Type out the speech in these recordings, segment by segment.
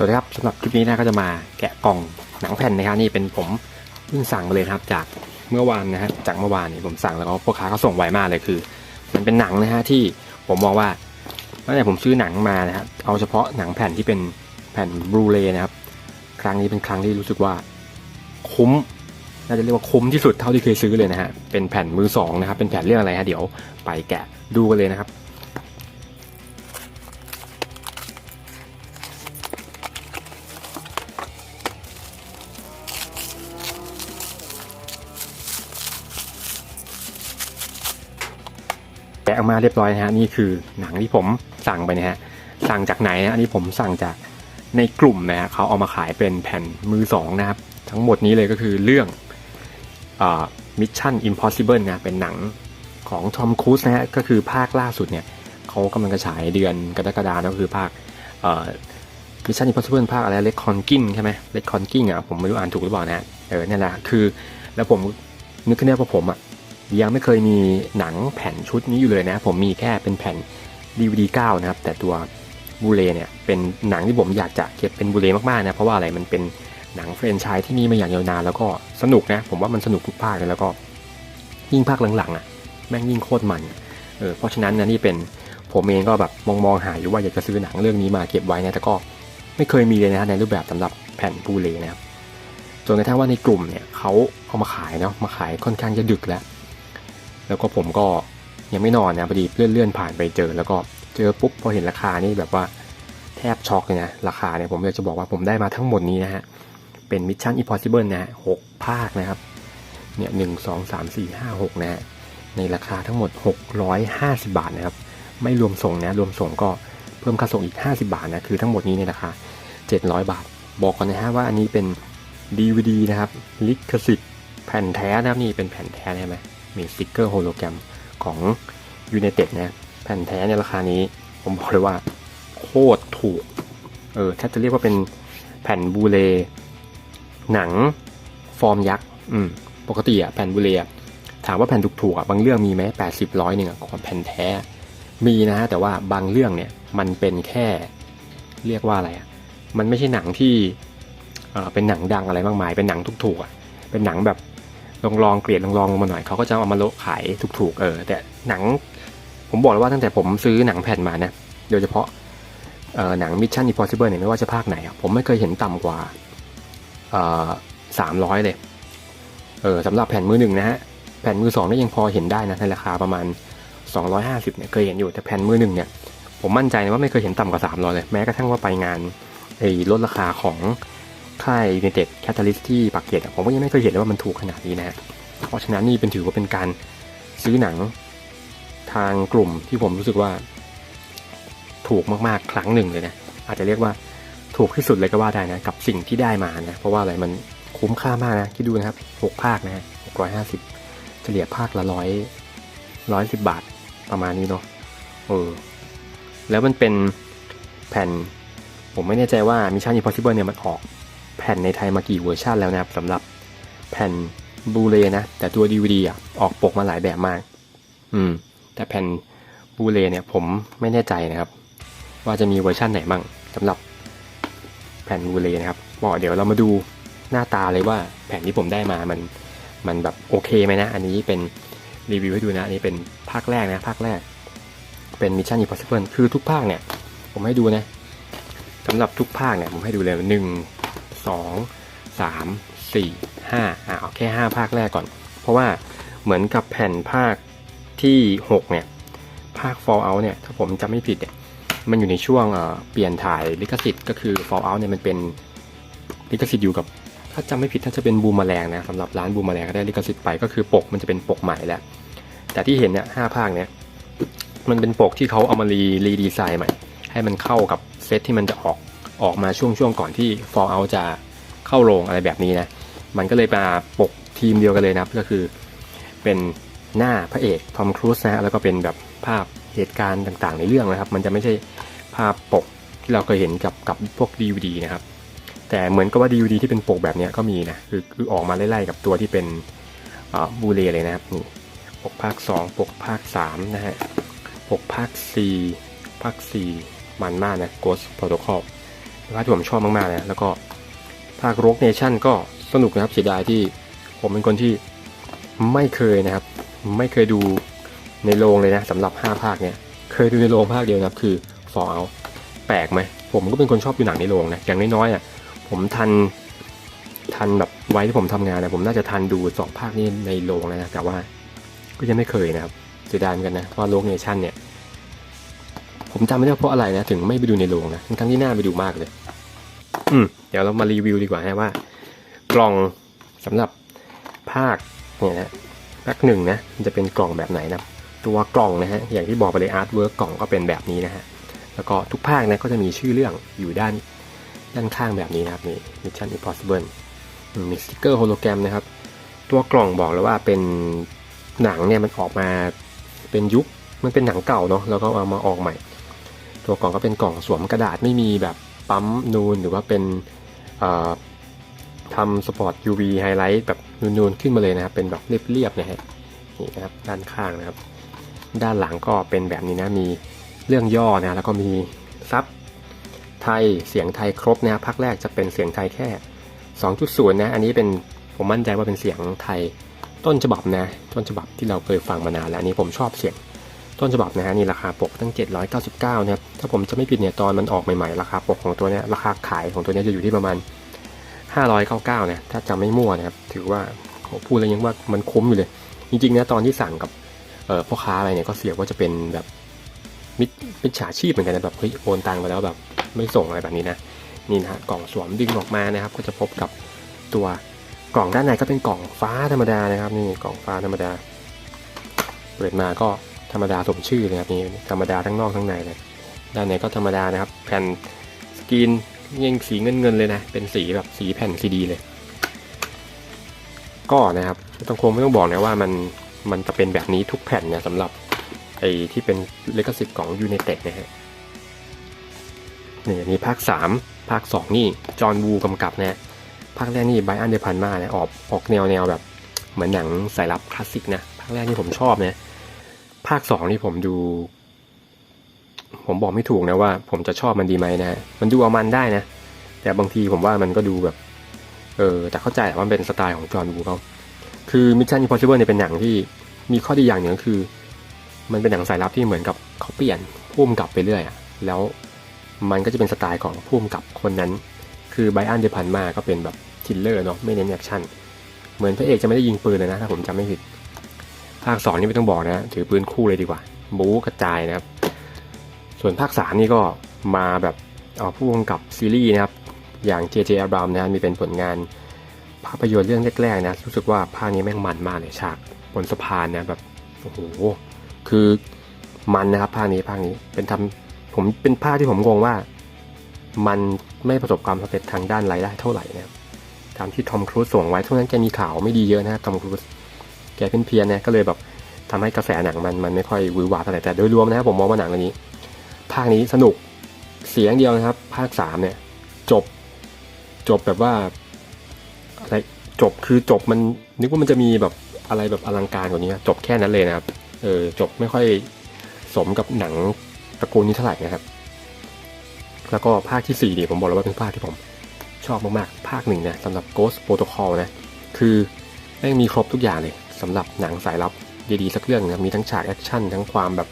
วัสดีครับสำหรับคลิปนี้นะก็จะมาแกะกล่องหนังแผ่นนะครับนี่เป็นผมเพิ่งสั่งมาเลยครับจากเมื่อวานนะฮะจากเมื่อวานนี่ผมสั่งแล้วก็พ่อค้าเขาส่งไวมากเลยคือ มันเป็นหนังนะฮะที่ผมมองว่าตั้งแต่ผมซื้อหนังมานะครับเอาเฉพาะหนังแผ่นที่เป็นแผ่นบลูเรย์นะครับ ครั้งนี้เป็นครั้งที่รู้สึกว่าคุ้มน่าจะเรียกว่าคุ้มที่สุดเท่าที่เคยซื้อเลยนะฮะเป็นแผ่นมือสองนะครับเป็นแผ่นเรื่องอะไรฮะเดี๋ยวไปแกะดูกันเลยนะครับะออกมาเรียบร้อยนะฮะนี่คือหนังที่ผมสั่งไปนะฮะสั่งจากไหนนะอันนี้ผมสั่งจากในกลุ่มนะฮะเขาเอามาขายเป็นแผ่นมือสองนะครับ ทั้งหมดนี้เลยก็คือเรื่องมิชชั่นอิมพอสิเบิลนะเป็นหนังของทอมครูซนะฮะก็คือภาคล่าสุดเนี่ยเขากำลังจะฉายเดือนกรกฎาคมก็คือภาคมิชชั่นอิมพอสิเบิลภาคอะไรเล็กคอนกิ้งใช่ไหมเล็กคอนกิ้งอะผมไม่รู้อ่านถูกหรือเปล่านะฮะเออเนี่นแหละคือแล้วผมนึกขึ้นได้ว่าผมอะ ยังไม่เคยมีหนังแผ่นชุดนี้อยู่เลยนะ ผมมีแค่เป็นแผ่น DVD 9 นะครับ แต่ตัวบูเลเนี่ยเป็นหนังที่ผมอยากจะเก็บเป็นบูเลมากๆนะ เพราะว่าอะไรมันเป็นหนังเฟรนชส์ที่มีมาอย่างยาวนานแล้วก็สนุกนะ ผมว่ามันสนุกทุกภาคเลยแล้วก็ยิ่งภาคหลังๆอะแม่งยิ่งโคตรมันเออเพราะฉะนั้นนะนี่เป็นผมเองก็แบบมองมองหาอยู่ว่าอยากจะซื้อหนังเรื่องนี้มาเก็บไว้นะแต่ก็ไม่เคยมีเลยนะในรูปแบบสำหรับแผ่นบูเลนะครับจนกระทั่งว่าในกลุ่มเนี่ยเขาเอามาขายเนาะมาขายค่อนข้างจะดึกแล้ว แล้วก็ผมก็ยังไม่นอนนะพอดีเลื่อนๆผ่านไปเจอ แล้วก็เจอปุ๊บพอเห็นราคานี่แบบว่าแทบช็อกเลยนะราคาเนี่ยผมอยากจะบอกว่าผมได้มาทั้งหมดนี้นะฮะเป็นมิชชั่นอิ p พอสิเบิลนะฮะหกภาคนะครับเนี่ยหนึ่งสองสามสี่ห้าหกนะฮะในราคาทั้งหมด 650 บาทนะครับไม่รวมส่งนะรวมส่งก็เพิ่มค่าส่งอีก 50 บาทนะคือทั้งหมดนี้ในราคา 700 บาท บอกก่อนนะฮะว่าอันนี้เป็น DVD นะครับลิขสิทธิ์แผ่นแท้นะครับนี่เป็นแผ่นแท้ใช่ไหม มีสติกเกอร์โฮโลแกรมของ United นะแผ่นแท้ในราคานี้ ผมบอกเลยว่า โคตรถูก เออถ้าจะเรียกว่าเป็นแผ่นบูเล หนังฟอร์มยักษ์อืมปกติอะแผ่นบูเลถามว่าแผ่นถูกๆอะบางเรื่องมีไหมแปดสิบร้อยหนึ่งอะของแผ่นแท้ มีนะฮะแต่ว่าบางเรื่องเนี่ยมันเป็นแค่ เรียกว่าอะไรอะมันไม่ใช่หนังที่เออเป็นหนังดังอะไรมากมาย เป็นหนังถูกๆอะเป็นหนังแบบ ลองลองเกรดลองลองลงมาหน่อยเขาก็จะเอามาโละขายถูกๆเออแต่หนัง ผมบอกเลยว่าตั้งแต่ผมซื้อหนังแผ่นมานะโดยเฉพาะออหนัง Mission Impossible เนี่ยไม่ว่าจะภาคไหนผมไม่เคยเห็นต่ำกว่าสามร้อยเลยเออสำหรับแผ่นมือหนึ่งนะฮะแผ่นมือสองนี่ยังพอเห็นได้นะในราคาประมาณ 250เนี่ยเคยเห็นอยู่แต่แผ่นมือหนึ่งเนี่ยผมมั่นใจนะว่าไม่เคยเห็นต่ำกว่า300เลยแม้กระทั่งว่าไปงานไอ้ลดราคาของ ค่าย United Catalyst ที่ปากเกร็ดผมก็ยังไม่เคยเห็นเลยว่ามันถูกขนาดนี้นะเพราะฉะนั้นนี่เป็นถือว่าเป็นการซื้อหนังทางกลุ่มที่ผมรู้สึกว่า ถูกมากๆ ครั้งหนึ่งเลยนะ อาจจะเรียกว่าถูกที่สุดเลยก็ว่าได้นะ กับสิ่งที่ได้มานะ เพราะว่าอะไรมันคุ้มค่ามากนะคิดดูนะครับหกภาคนะหกร้อยห้าสิบเฉลี่ยภาคละร้อยร้อยสิบบาทประมาณนี้เนาะเออแล้วมันเป็นแผ่น ผมไม่แน่ใจว่า Mission Impossible เนี่ยมันออก แผ่นในไทยมากี่เวอร์ชันแล้วนะครับสำหรับแผ่นบูเรนะ แต่ตัว DVD อะออกปกมาหลายแบบมาก อืม แต่แผ่นบูเรเนี่ยผมไม่แน่ใจนะครับ ว่าจะมีเวอร์ชันไหนบ้างสำหรับแผ่นบูเรนะครับบอกเดี๋ยวเรามาดูหน้าตาเลยว่าแผ่นที่ผมได้มามันมันแบบโอเคไหมนะ อันนี้เป็นรีวิวให้ดูนะ อันนี้เป็นภาคแรกนะภาคแรก เป็น Mission Impossible คือทุกภาคเนี่ย ผมให้ดูนะสำหรับทุกภาคเนี่ยผมให้ดูเลยหนึ่ง สองสามสี่ห้าอะเอาแค่ห้าภาคแรกก่อน เพราะว่าเหมือนกับแผ่นภาคที่หกเนี่ย ภาค Fallout เนี่ย ถ้าผมจำไม่ผิดเนี่ย มันอยู่ในช่วงเอ่อเปลี่ยนถ่ายลิขสิทธิ์ก็คือ Fallout เนี่ยมันเป็นลิขสิทธิ์อยู่กับ ถ้าจำไม่ผิดถ้าจะเป็นบูมแมลงนะสำหรับร้านบูมแมลงก็ได้ลิขสิทธิ์ไปก็คือปกมันจะเป็นปกใหม่แหละแต่ที่เห็นเนี่ยห้าภาคเนี่ยมันเป็นปกที่เขาเอามารีรีดีไซน์ใหม่ ให้มันเข้ากับเซตที่มันจะออก ออกมาช่วงช่วงก่อนที่ Fallout จะเข้าโรงอะไรแบบนี้นะ มันก็เลยมาปกทีมเดียวกันเลยนะก็คือเป็นหน้าพระเอกทอมครูซนะแล้วก็เป็นแบบภาพเหตุการณ์ต่างๆ ในเรื่องนะครับ มันจะไม่ใช่ภาพปกที่เราเคยเห็นกับกับพวก DVD นะครับ แต่เหมือนกับว่า DVD ที่เป็นปกแบบนี้ก็มีนะคือคือออกมาไล่ๆกับตัวที่เป็นบูเลเลยนะครับนี่ปกภาค 2 ปกภาค 3 นะฮะ ปกภาค 4 ภาค 4 มันมากนะ Ghost Protocol ภาคที่ผมชอบมากๆนะแล้วก็ภาคโรกเนชั่นก็สนุกนะครับเสียดายที่ผมเป็นคนที่ไม่เคยนะครับ ไม่เคยดูในโรงเลยนะสำหรับ 5 ภาคเนี่ยเคยดูในโรงภาคเดียวนะครับคือ Fallout แปลกไหมผมก็เป็นคนชอบดูหนังในโรงนะอย่างน้อยๆอะผมทันทันแบบไว้ที่ผมทำงานนะผมน่าจะทันดูสองภาคนี้ในโรงแล้วนะแต่ว่าก็ยังไม่เคยนะครับเสียดายเหมือนกันนะเพราะโลกเนชั่นเนี่ย ผมจำไม่ได้ว่าเพราะอะไรนะ ถึงไม่ไปดูในโรงนะ ทั้งๆที่น่าไปดูมากเลย อืม เดี๋ยวเรามารีวิวดีกว่าฮะว่า กล่องสำหรับภาคเนี่ยนะภาคหนึ่งนะมันจะเป็นกล่องแบบไหนนะตัวกล่องนะฮะอย่างที่บอกไปเลยอาร์ตเวิร์กกล่องก็เป็นแบบนี้นะฮะแล้วก็ทุกภาคนะก็จะมีชื่อเรื่องอยู่ด้านด้านข้างแบบนี้นะครับนี่ Mission Impossible อืมมีสติกเกอร์โฮโลแกรมนะครับ ตัวกล่องบอกเลยว่าเป็นหนังเนี่ยมันออกมาเป็นยุคมันเป็นหนังเก่าเนาะแล้วก็เอามาออกใหม่ ตัวกล่องก็เป็นกล่องสวมกระดาษไม่มีแบบปั๊มนูนหรือว่าเป็นทำสปอร์ต UV ไฮไลท์แบบนูนๆขึ้นมาเลยนะครับ เป็นแบบเรียบๆนะฮะนี่นะครับด้านข้างนะครับ ด้านหลังก็เป็นแบบนี้นะมีเรื่องย่อนะแล้วก็มีซับไทยเสียงไทยครบนะภาคแรกจะเป็นเสียงไทยแค่ 2.0 นะ อันนี้เป็นผมมั่นใจว่าเป็นเสียงไทยต้นฉบับนะ ต้นฉบับที่เราเคยฟังมานานแล้วอันนี้ผมชอบเสียง ต้นฉบับนะฮะนี่ราคาปกตั้ง 799นะครับถ้าผมจะไม่ผิดเนี่ยตอนมันออกใหม่ๆ ราคาปกของตัวเนี้ยราคาขายของตัวเนี้ยจะอยู่ที่ประมาณ 599นะถ้าจำไม่มั่วนะครับถือว่าพูดแล้วยังว่ามันคุ้มอยู่เลย จริงๆนะตอนที่สั่งกับเออพ่อค้าอะไรเนี่ยก็เสียว่าจะเป็นแบบมิจมิจฉาชีพเหมือนกันนะแบบเฮ้ยโอนตังไปแล้วแบบไม่ส่งอะไรแบบนี้นะนี่นะฮะกล่องสวมดึงออกมานะครับ ก็จะพบกับตัวกล่องด้านในก็เป็นกล่องฟ้าธรรมดานะครับ นี่กล่องฟ้าธรรมดาเปิดมาก็ ธรรมดาสมชื่อเลยครับนี่ธรรมดาทั้งนอกทั้งในเลย ด้านในก็ธรรมดานะครับ แผ่นสกรีนยังสีเงินเงินเลยนะ เป็นสีแบบสีแผ่นซีดีเลย ก็นะครับต้องคงไม่ต้องบอกนะว่ามันมันจะเป็นแบบนี้ทุกแผ่นเนี่ยสำหรับไอ้ที่เป็นเลกสิทธิ์ของยู i นเต็ดนะฮะนี่อันนี้ภาค 3 ภาค 2 นี่ จอห์นวูกำกับนะฮะภาคแรกนี่ไบอันเดพันมาเนี่ยออกออกแนวแนวแบบเหมือนหนังสายลับคลาสสิกนะภาคแรกนี่ผมชอบนะ ภาค2นี่ผมดู ผมบอกไม่ถูกนะว่า ผมจะชอบมันดีไหมนะมันดูเอามันได้นะ แต่บางทีผมว่ามันก็ดูแบบ เออแต่เข้าใจว่ามันเป็นสไตล์ของจอห์นวูเขาคือ Mission Impossible เนี่ยเป็นหนังที่มีข้อดีอย่างหนึ่งก็คือ มันเป็นหนังสายลับที่เหมือนกับเขาเปลี่ยนพุ่มกลับไปเรื่อยอะแล้วมันก็จะเป็นสไตล์ของพุ่มกับคนนั้น คือไบอันเดพันมาก็เป็นแบบทิลเลอร์เนาะไม่เน้นแอคชั่น เหมือนพระเอกจะไม่ได้ยิงปืนเลยนะถ้าผมจำไม่ผิด ภาคสองนี่ไม่ต้องบอกนะ ถือปืนคู่เลยดีกว่า บู๊กระจายนะครับ ส่วนภาคสามนี่ก็มาแบบเอาผู้กำกับซีรีส์นะครับ อย่าง J.J. Abrams นะมีเป็นผลงานภาพยนตร์เรื่องแรกๆนะ รู้สึกว่าภาคนี้แม่งมันมากเลยฉากบนสะพานนะแบบโอ้โหคือมันนะครับภาคนี้ภาคนี้เป็นทำผมเป็นภาคที่ผมงงว่า มันไม่ประสบความสำเร็จทางด้านรายได้เท่าไหร่นะครับตามที่ทอมครูซส่งไว้ทุกนั้นแกมีข่าวไม่ดีเยอะนะทอมครูซ แกเป็นเพี้ยนนะก็เลยแบบทำให้กระแสหนังมันมันไม่ค่อยวือหวาเท่าไหร่แต่โดยรวมนะครับผมมองว่าหนังเรื่องนี้ ภาคนี้สนุกเสียงเดียวนะครับ ภาคสามเนี่ย จบจบแบบว่าอะไรจบคือจบมันนึกว่ามันจะมีแบบอะไรแบบอลังการกว่านี้จบแค่นั้นเลยนะครับเออจบไม่ค่อยสมกับหนังตระกูลนี้เท่าไหร่นะครับ แล้วก็ภาคที่สี่เนี่ยผมบอกแล้วว่าเป็นภาคที่ผมชอบมากๆ ภาคหนึ่งนะสำหรับ Ghost Protocol นะ คือแม่งมีครบทุกอย่างเลย สำหรับหนังสายลับดีๆสักเรื่องนะมีทั้งฉากแอคชั่นทั้งความแบบ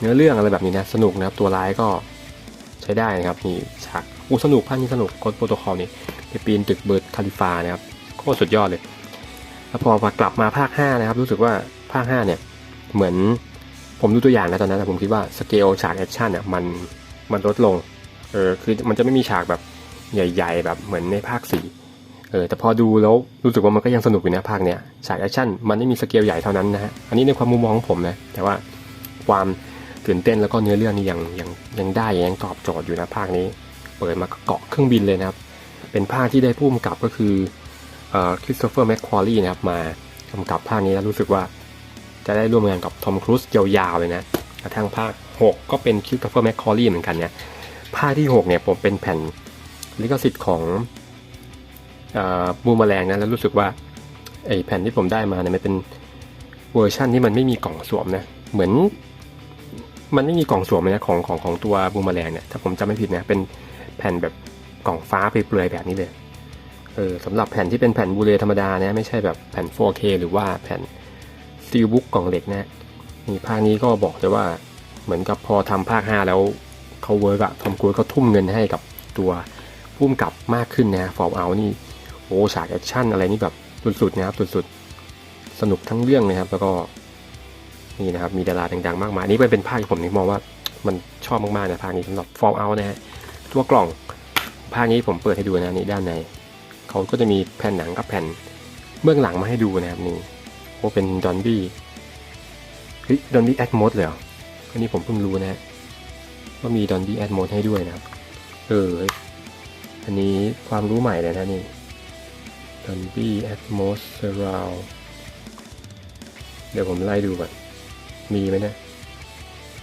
เนื้อเรื่องอะไรแบบนี้นะสนุกนะครับตัวร้ายก็ใช้ได้นะครับมีฉากอู้สนุกภาคนี้สนุก Ghost Protocol นี่ไปปีนตึกเบิร์ดคาลิฟานะครับโคตรสุดยอดเลย แล้วพอมากลับมาภาค5นะครับรู้สึกว่าภาค5เนี่ยเหมือนผมดูตัวอย่างนะตอนนั้นผมคิดว่าสเกลฉากแอคชั่นเนี่ยมันมันลดลงเออคือมันจะไม่มีฉากแบบใหญ่ ๆ แบบเหมือนในภาค4 เออแต่พอดูแล้วรู้สึกว่ามันก็ยังสนุกอยู่นะภาคเนี้ยฉากแอคชั่นมันไม่มีสเกลใหญ่เท่านั้นนะฮะอันนี้ในความมุมมองของผมนะแต่ว่าความตื่นเต้นแล้วก็เนื้อเรื่องนี่ยังยังยังได้ยังตอบโจทย์อยู่นะภาคนี้ เปิดมาเกาะเครื่องบินเลยนะครับ เป็นภาคที่ได้ผู้กำกับก็คือคริสโตเฟอร์แมคควอรีนะครับมากำกับภาคนี้แล้วรู้สึกว่า จะได้ร่วมงานกับทอมครูซยาวๆเลยนะกระทั่งภาค 6 ก็เป็นคริสโตเฟอร์แมคควอรีเหมือนกันเนี่ยภาคที่ 6 เนี่ยผมเป็นแผ่นลิขสิทธิ์ของ บูมแมลงนะแล้วรู้สึกว่าไอแผ่นที่ผมได้มาเนี่ยมันเป็นเวอร์ชั่นที่มันไม่มีกล่องสวมนะ เหมือน มันไม่มีกล่องสวมเลยนะของของของตัวบูมแมลงเนี่ยถ้าผมจำไม่ผิดนะเป็นแผ่นแบบกล่องฟ้าเปลือยแบบนี้เลยเออสำหรับแผ่นที่เป็นแผ่นบูเลธรรมดานะไม่ใช่แบบแผ่น 4K หรือว่าแผ่นสตีลบุ๊กกล่องเหล็กนะนี่ภาคนี้ก็บอกเลยว่าเหมือนกับพอทำภาค 5 แล้วเขาเวิร์กอะทอมครูซเขาทุ่มเงินให้กับตัวพุ่มกับมากขึ้นนะฟอร์มเอานี่ อ้ฉากแอคชั่นอะไรนี่แบบสุดๆนะครับสุดๆสนุกทั้งเรื่องนะครับ แล้วก็นี่นะครับมีดาราดังๆมากมายอันนี่เป็นเป็นภาคที่ผมนี่มองว่ามันชอบมากๆนะภาคนี้สำหรับฟอร์มเอานะฮะตัวกล่องภาคนี้ผมเปิดให้ดูนะนี่ด้านในเขาก็จะมีแผ่นหนังกับแผ่นเบื้องหลังมาให้ดูนะครับนี่โอ้เป็นดอนบี้เฮ้ยดอนบี้แอดมอสเลยเหรออันนี้ผมเพิ่งรู้นะฮะว่ามีดอนบี้แอดมอสให้ด้วยนะครับเอออันนี้ความรู้ใหม่เลยนะนี่ ดอนบี้แอดมอสเซราวเดี๋ยวผมไล่ดูก่อน มีไหมเนะ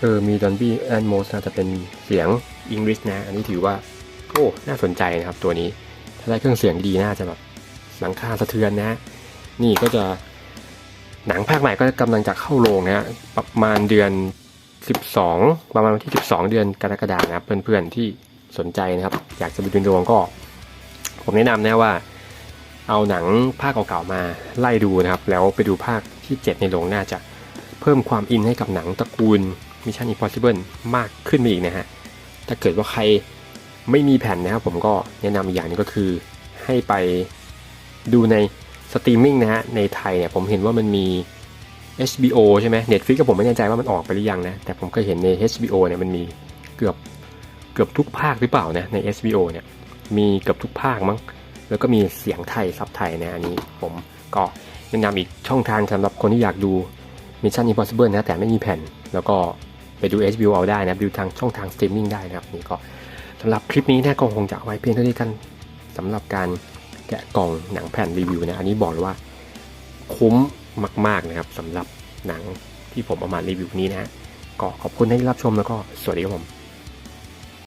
เออ มีดอนบี้แอดมอสนะแต่เป็นเสียงอังกฤษนะ อันนี้ถือว่า โอ้ น่าสนใจนะครับตัวนี้ ถ้าได้เครื่องเสียงดีน่าจะแบบหลังคาสะเทือนนะ นี่ก็จะหนังภาคใหม่ก็กำลังจะเข้าโรงนะฮะประมาณเดือน 12 ประมาณวันที่ 12 เดือนกรกฎาคมนะเพื่อนๆที่สนใจนะครับ อยากจะไปดูโรงก็ ผมแนะนำนะว่า เอาหนังภาคเก่าๆมาไล่ดูนะครับ แล้วไปดูภาคที่ 7 ในโรงน่าจะเพิ่มความอินให้กับหนังตระกูล Mission Impossible มากขึ้นไปอีกนะฮะ ถ้าเกิดว่าใครไม่มีแผ่นนะครับผมก็แนะนำอีกอย่างนึงก็คือให้ไปดูในสตรีมมิ่งนะฮะ ในไทยเนี่ยผมเห็นว่ามันมี HBO ใช่ไหม Netflix ก็ผมไม่แน่ใจว่ามันออกไปหรือยังนะ แต่ผมเคยเห็นใน HBO เนี่ยมันมีเกือบเกือบทุกภาคหรือเปล่านะใน HBO เนี่ยมีเกือบทุกภาคมั้ง แล้วก็มีเสียงไทยซับไทยนะอันนี้ผมก็แนะนำอีกช่องทางสำหรับคนที่อยากดู Mission Impossible นะแต่ไม่มีแผ่น แล้วก็ไปดู HBO เอาได้นะดูทางช่องทางสตรีมมิ่งได้นะครับนี่ก็สำหรับคลิปนี้นะก็คงจะไว้เพียงเท่านี้กันสำหรับการแกะกล่องหนังแผ่นรีวิวนะอันนี้บอกเลยว่าคุ้มมาก ๆนะครับสำหรับหนังที่ผมเอามารีวิวนี้นะฮะก็ขอบคุณที่รับชมแล้วก็สวัสดีครับผม